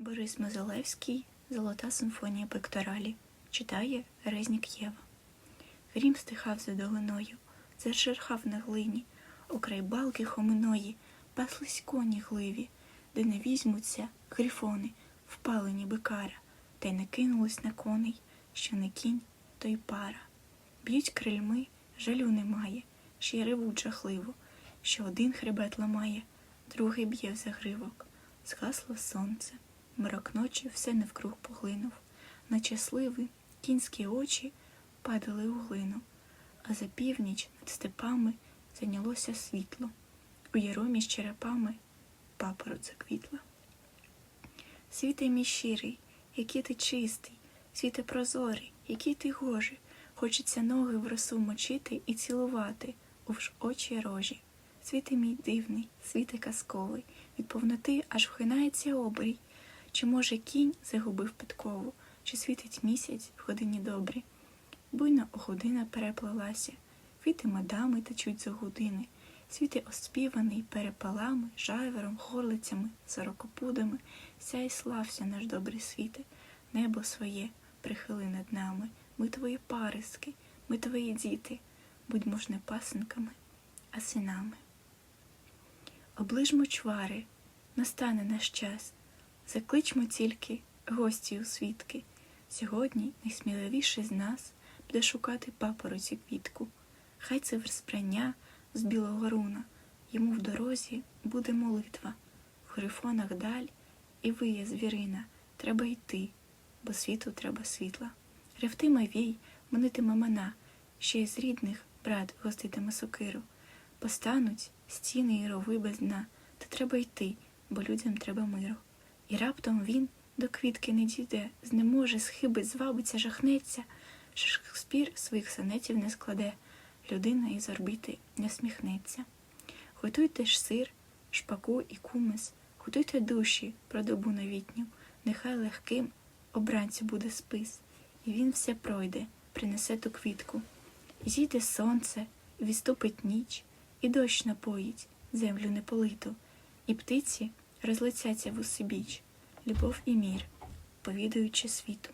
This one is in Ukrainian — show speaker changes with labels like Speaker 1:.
Speaker 1: Борис Мозолевський Золота симфонія пекторалі читає Резнік Єва. Грім стихав за долиною, зашерхав на глині, окрай балки хоминої паслись коні гливі, де не візьмуться грифони, впалені бикара, та й не кинулись на коней, що не кінь, то й пара. Б'ють крильми, жалю немає, ще й ревуть жахливо, що один хребет ламає, другий б'є в загривок. Згасло сонце, мрак ночі все навкруг поглинув, наче сливи, кінські очі падали у глину, а за північ над степами зайнялося світло. У яромі з черепами папороть заквітла. Світе мій щирий, який ти чистий, світе прозорий, який ти гожий, хочеться ноги в росу мочити і цілувати у ж очі рожі. Світе мій дивний, світе казковий, від повноти аж вхинається обрій. Чи, може, кінь загубив підкову, чи світить місяць в годині добрі? Буйна година переплелася, квіти мадами течуть за години, світи оспіваний перепалами, жайвером, горлицями, сорокопудами, сяй слався наш добрий світе, небо своє прихили над нами, ми твої паростки, ми твої діти, будьмо ж не пасенками, а синами. Оближмо чвари, настане наш час, закличмо тільки гості у свідки. Сьогодні найсміливіший з нас буде шукати папороті квітку. Хай це вспрання з білого руна, йому в дорозі буде молитва, в грифонах даль і виє звірина. Треба йти, бо світу треба світла. Ревтиме вій, манитиме мана, ще й з рідних брат гоститиме сокиру. Постануть стіни і рови без дна, та треба йти, бо людям треба миру. І раптом він до квітки не дійде, знеможе, схибить, звабиться, жахнеться. Шекспір своїх сонетів не складе, людина із орбіти не сміхнеться. Готуйте ж сир, шпаку і кумис, готуйте душі про добу новітню, нехай легким обранцю буде спис, і він все пройде, принесе ту квітку. Зійде сонце, відступить ніч, і дощ напоїть землю неполиту, і птиці розлетяться в усебіч любов і мір, повідаючи світу.